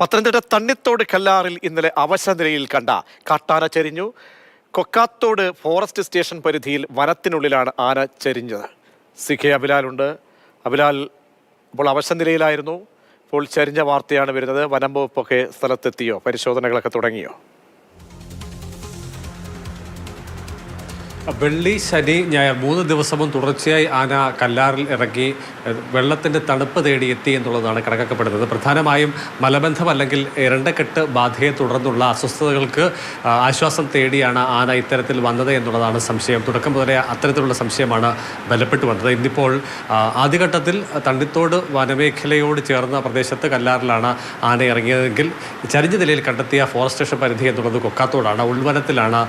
പത്തനംതിട്ട തണ്ണിത്തോട് കല്ലാറിൽ ഇന്നലെ അവശ നിലയിൽ കണ്ട കാട്ടാന ചരിഞ്ഞു. കൊക്കാത്തോട് ഫോറസ്റ്റ് സ്റ്റേഷൻ പരിധിയിൽ വനത്തിനുള്ളിലാണ് ആന ചരിഞ്ഞത്. സി കെ അബിലാലുണ്ട് അബിലാൽ ഇപ്പോൾ അവശ നിലയിലായിരുന്നു. ഇപ്പോൾ ചരിഞ്ഞ വാർത്തയാണ് വരുന്നത്. വനം വകുപ്പൊക്കെ സ്ഥലത്തെത്തിയോ? പരിശോധനകളൊക്കെ തുടങ്ങിയോ? വെള്ളി ശനി ഞായർ മൂന്ന് ദിവസവും തുടർച്ചയായി ആന കല്ലാറിൽ ഇറങ്ങി വെള്ളത്തിന്റെ തണുപ്പ് തേടി എത്തി എന്നുള്ളതാണ് കണക്കാക്കപ്പെടുന്നത്. പ്രധാനമായും മലബന്ധം അല്ലെങ്കിൽ ഇരണ്ടക്കെട്ട് ബാധയെ തുടർന്നുള്ള അസ്വസ്ഥതകൾക്ക് ആശ്വാസം തേടിയാണ് ആന ഇത്തരത്തിൽ വന്നത് എന്നുള്ളതാണ് സംശയം. തുടക്കം മുതലേ അത്തരത്തിലുള്ള സംശയമാണ് ബലപ്പെട്ടു വന്നത്. ഇന്നിപ്പോൾ ആദ്യഘട്ടത്തിൽ തണ്ണിത്തോട് വനമേഖലയോട് ചേർന്ന പ്രദേശത്ത് കല്ലാറിലാണ് ആന ഇറങ്ങിയതെങ്കിൽ ചരിഞ്ഞ നിലയിൽ കണ്ടെത്തിയ ഫോറസ്റ്റ് സ്റ്റേഷൻ പരിധി എന്നുള്ളത് കൊക്കാത്തോടാണ്. ഉൾവനത്തിലാണ്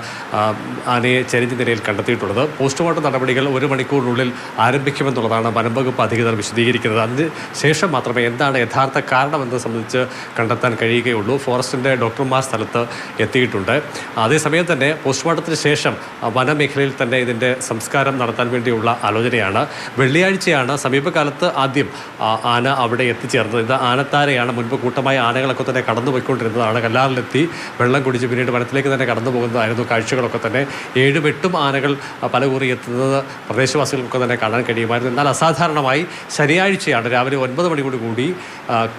ആനയെ ചരിഞ്ഞ നിലയിൽ കണ്ടെത്തിയിട്ടുള്ളത്. പോസ്റ്റ്മോർട്ടം നടപടികൾ ഒരു മണിക്കൂറിനുള്ളിൽ ആരംഭിക്കുമെന്നുള്ളതാണ് വനംവകുപ്പ് അധികൃതർ വിശദീകരിക്കുന്നത്. അതിന് ശേഷം മാത്രമേ എന്താണ് യഥാർത്ഥ കാരണമെന്ന് സംബന്ധിച്ച് കണ്ടെത്താൻ കഴിയുകയുള്ളൂ. ഫോറസ്റ്റിന്റെ ഡോക്ടർമാർ സ്ഥലത്ത് എത്തിയിട്ടുണ്ട്. അതേസമയം തന്നെ പോസ്റ്റ്മോർട്ടത്തിന് ശേഷം വനമേഖലയിൽ തന്നെ ഇതിന്റെ സംസ്കാരം നടത്താൻ വേണ്ടിയുള്ള ആലോചനയാണ്. വെള്ളിയാഴ്ചയാണ് സമീപകാലത്ത് ആദ്യം ആന അവിടെ എത്തിച്ചേർന്നത്. ഇത് ആനത്താരയാണ് മുൻപ് കൂട്ടമായ ആനകളൊക്കെ തന്നെ കടന്നുപോയിക്കൊണ്ടിരുന്നതാണ്. കല്ലാറിലെത്തി വെള്ളം കുടിച്ച് പിന്നീട് വനത്തിലേക്ക് തന്നെ കടന്നു പോകുന്നതായിരുന്നു കാഴ്ചകളൊക്കെ തന്നെ. ഏഴും എട്ടും ആനകൾ പല പലകുറി എത്തുന്നത് പ്രദേശവാസികൾക്കൊക്കെ തന്നെ കാണാൻ കഴിയുമായിരുന്നു. എന്നാൽ അസാധാരണമായി ശനിയാഴ്ചയാണ് രാവിലെ ഒൻപത് മണിയോട് കൂടി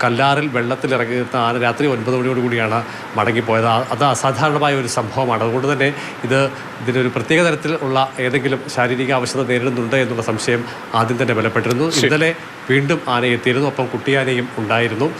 കല്ലാറിൽ വെള്ളത്തിലിറങ്ങി എത്തുന്ന ആന രാത്രി ഒൻപത് മണിയോട് കൂടിയാണ് മടങ്ങിപ്പോയത്. അത് അസാധാരണമായ ഒരു സംഭവമാണ്. അതുകൊണ്ട് തന്നെ ഇത് ഇതിനൊരു പ്രത്യേക തരത്തിലുള്ള ഏതെങ്കിലും ശാരീരിക ആവശ്യത നേരിടുന്നുണ്ട് എന്നുള്ള സംശയം ആദ്യം തന്നെ ബലപ്പെട്ടിരുന്നു. ഇന്നലെ വീണ്ടും ആനയെത്തിയിരുന്നു. ഒപ്പം കുട്ടിയാനയും ഉണ്ടായിരുന്നു.